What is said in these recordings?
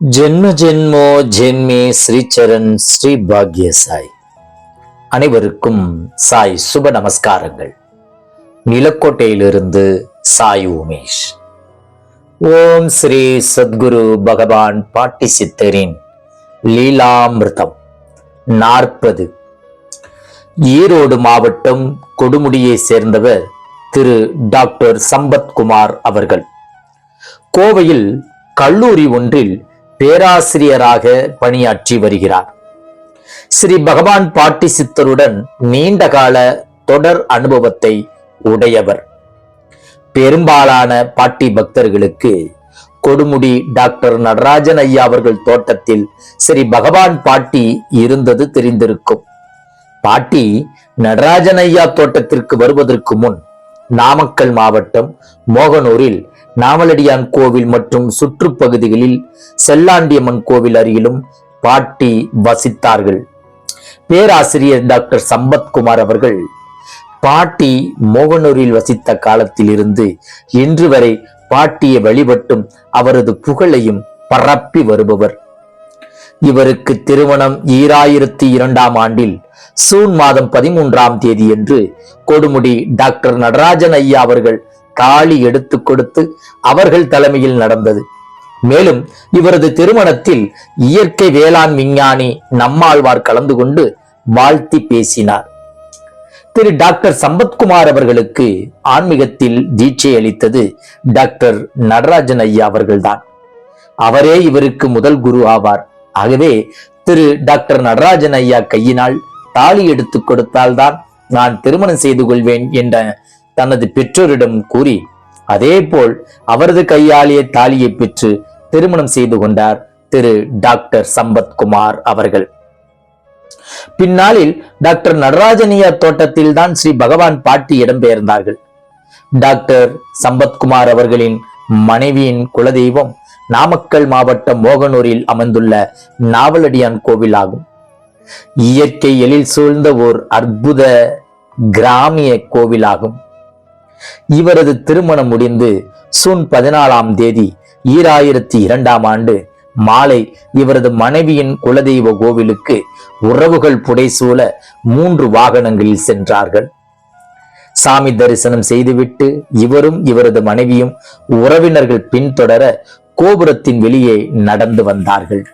ஜென்ம ஜென்மோ ஜென்மே ஸ்ரீச்சரன் ஸ்ரீ பாக்ய சாய் அனைவருக்கும் சாய் சுப நமஸ்காரங்கள். நிலக்கோட்டையிலிருந்து சாய் உமேஷ். ஓம் ஸ்ரீ சத்குரு பகவான் பாட்டி சித்தரின் லீலாமிருதம் நாற்பது. ஈரோடு மாவட்டம் கொடுமுடியை சேர்ந்தவர் திரு டாக்டர் சம்பத்குமார் அவர்கள். கோவையில் கல்லூரி ஒன்றில் பேராசிரியராக பணியாற்றி வருகிறார். ஸ்ரீ பகவான் பாட்டி சித்தருடன் நீண்ட கால தொடர் அனுபவத்தை உடையவர். பெரும்பாலான பாட்டி பக்தர்களுக்கு கொடுமுடி டாக்டர் நடராஜன் ஐயா அவர்கள் தோட்டத்தில் ஸ்ரீ பகவான் பாட்டி இருந்தது தெரிந்திருக்கும். பாட்டி நடராஜன் ஐயா தோட்டத்திற்கு வருவதற்கு முன் நாமக்கல் மாவட்டம் மோகனூரில் நாவலடியான் கோவில் மற்றும் சுற்றுப்பகுதிகளில் செல்லாண்டியம்மன் கோவில் அருகிலும் பாட்டி வசித்தார்கள். பேராசிரியர் டாக்டர் சம்பத்குமார் அவர்கள் பாட்டி மோகனூரில் வசித்த காலத்திலிருந்து இன்று வரை பாட்டியை வழிபட்டும் அவரது புகழையும் பரப்பி வருபவர். இவருக்கு திருமணம் ஈராயிரத்தி இரண்டாம் ஆண்டில் சூன் மாதம் பதிமூன்றாம் தேதி என்று கொடுமுடி டாக்டர் நடராஜன் ஐயா அவர்கள் தாலி எடுத்து கொடுத்து அவர்கள் தலைமையில் நடந்தது. மேலும் இவரது திருமணத்தில் இயற்கை வேளாண் விஞ்ஞானி நம்மாழ்வார் கலந்து கொண்டு வாழ்த்தி பேசினார். திரு டாக்டர் சம்பத்குமார் அவர்களுக்கு ஆன்மீகத்தில் தீட்சை அளித்தது டாக்டர் நடராஜன் ஐயா அவர்கள்தான். அவரே இவருக்கு முதல் குரு ஆவார். ஆகவே திரு டாக்டர் நடராஜன் ஐயா கையினால் தாலி எடுத்து கொடுத்தால்தான் நான் திருமணம் செய்து கொள்வேன் என்ற தனது பெற்றோரிடம் கூறி அதே போல் அவரது கையாலேயே தாலியை பெற்று திருமணம் செய்து கொண்டார் திரு டாக்டர் சம்பத்குமார் அவர்கள். பின்னாளில் டாக்டர் நடராஜனியா தோட்டத்தில் தான் ஸ்ரீ பகவான் பாட்டி இடம்பெயர்ந்தார்கள். டாக்டர் சம்பத்குமார் அவர்களின் மனைவியின் குலதெய்வம் நாமக்கல் மாவட்டம் மோகனூரில் அமைந்துள்ள நாவலடியான் கோவில் ஆகும் இயற்கை எழில் சூழ்ந்த ஓர் அற்புத கிராமிய கோவிலாகும். இவரது திருமணம் முடிந்து சூன் பதினாலாம் தேதி ஈராயிரத்தி இரண்டாம் ஆண்டு மாலை இவரது மனைவியின் குலதெய்வ கோவிலுக்கு உறவுகள் புடைசூழ மூன்று வாகனங்களில் சென்றார்கள். சாமி தரிசனம் செய்துவிட்டு இவரும் இவரது மனைவியும் உறவினர்கள் பின்தொடர கோபுரத்தின் வெளியே நடந்து வந்தார்கள்.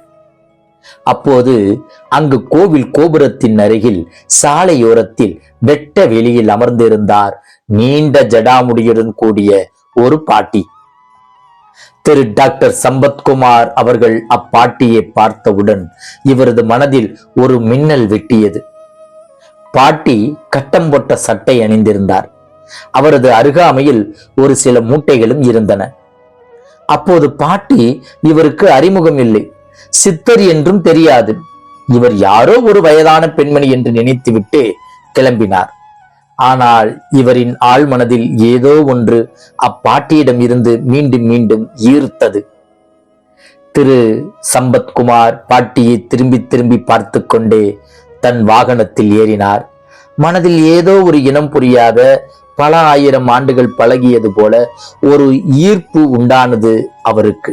அப்போது அங்கு கோவில் கோபுரத்தின் அருகில் சாலையோரத்தில் வெட்ட வெளியில் அமர்ந்திருந்தார் நீண்ட ஜடாமுடியுடன் கூடிய ஒரு பாட்டி. திரு டாக்டர் சம்பத்குமார் அவர்கள் அப்பாட்டியை பார்த்தவுடன் இவரது மனதில் ஒரு மின்னல் வெட்டியது. பாட்டி கட்டம் போட்ட சட்டை அணிந்திருந்தார். அவரது அருகாமையில் ஒரு சில மூட்டைகளும் இருந்தன. அப்போது பாட்டி இவருக்கு அறிமுகம் இல்லை. சித்தர் என்றும் தெரியாது. இவர் யாரோ ஒரு வயதான பெண்மணி என்று நினைத்துவிட்டு கிளம்பினார். ஆனால் இவரின் ஆழ்மனதில் ஏதோ ஒன்று அப்பாட்டியிடம் இருந்து மீண்டும் மீண்டும் ஈர்த்தது. திரு. சம்பத்குமார் பாட்டியை திரும்பி திரும்பி பார்த்து கொண்டே தன் வாகனத்தில் ஏறினார். மனதில் ஏதோ ஒரு இனம் புரியாத பல ஆயிரம் ஆண்டுகள் பழகியது போல ஒரு ஈர்ப்பு உண்டானது அவருக்கு.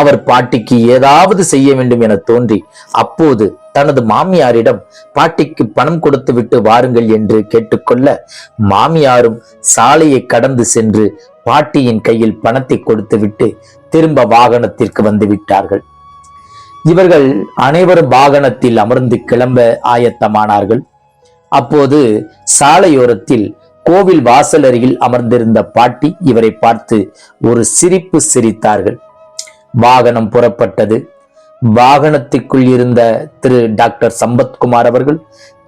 அவர் பாட்டிக்கு ஏதாவது செய்ய வேண்டும் என தோன்றி அப்போது தனது மாமியாரிடம் பாட்டிக்கு பணம் கொடுத்து விட்டு வாருங்கள் என்று கேட்டுக்கொள்ள மாமியாரும் சாலையை கடந்து சென்று பாட்டியின் கையில் பணத்தை கொடுத்துவிட்டு திரும்ப வாகனத்திற்கு வந்து விட்டார்கள். இவர்கள் அனைவரும் வாகனத்தில் அமர்ந்து கிளம்ப ஆயத்தமானார்கள். அப்போது சாலையோரத்தில் கோவில் வாசல் அருகில் அமர்ந்திருந்த பாட்டி இவரை பார்த்து ஒரு சிரிப்பு சிரித்தார்கள். வாகனம் புறப்பட்டது. வாகனத்திற்குள் இருந்த திரு டாக்டர் சம்பத்குமார் அவர்கள்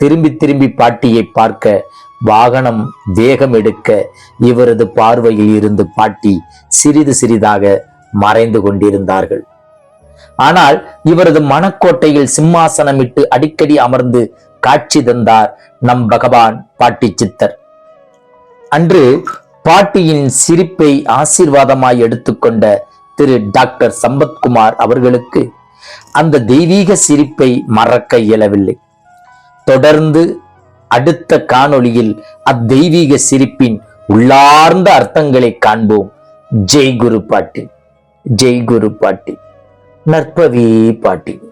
திரும்பி திரும்பி பாட்டியை பார்க்க வாகனம் வேகம் எடுக்க இவரது பார்வையில் இருந்து பாட்டி சிறிது சிறிதாக மறைந்து கொண்டிருந்தார்கள். ஆனால் இவரது மனக்கோட்டையில் சிம்மாசனமிட்டு அடிக்கடி அமர்ந்து காட்சி தந்தார் நம் பகவான் பாட்டி சித்தர். அன்று பாட்டியின் சிரிப்பை ஆசீர்வாதமாய் எடுத்துக்கொண்ட திரு டாக்டர் சம்பத்குமார் அவர்களுக்கு அந்த தெய்வீக சிரிப்பை மறக்க இயலவில்லை. தொடர்ந்து அடுத்த காணொளியில் அத்தெய்வீக சிரிப்பின் உள்ளார்ந்த அர்த்தங்களை காண்போம். ஜெய் குரு பாட்டி. ஜெய் குரு பாட்டி. நற்பவி பாட்டி.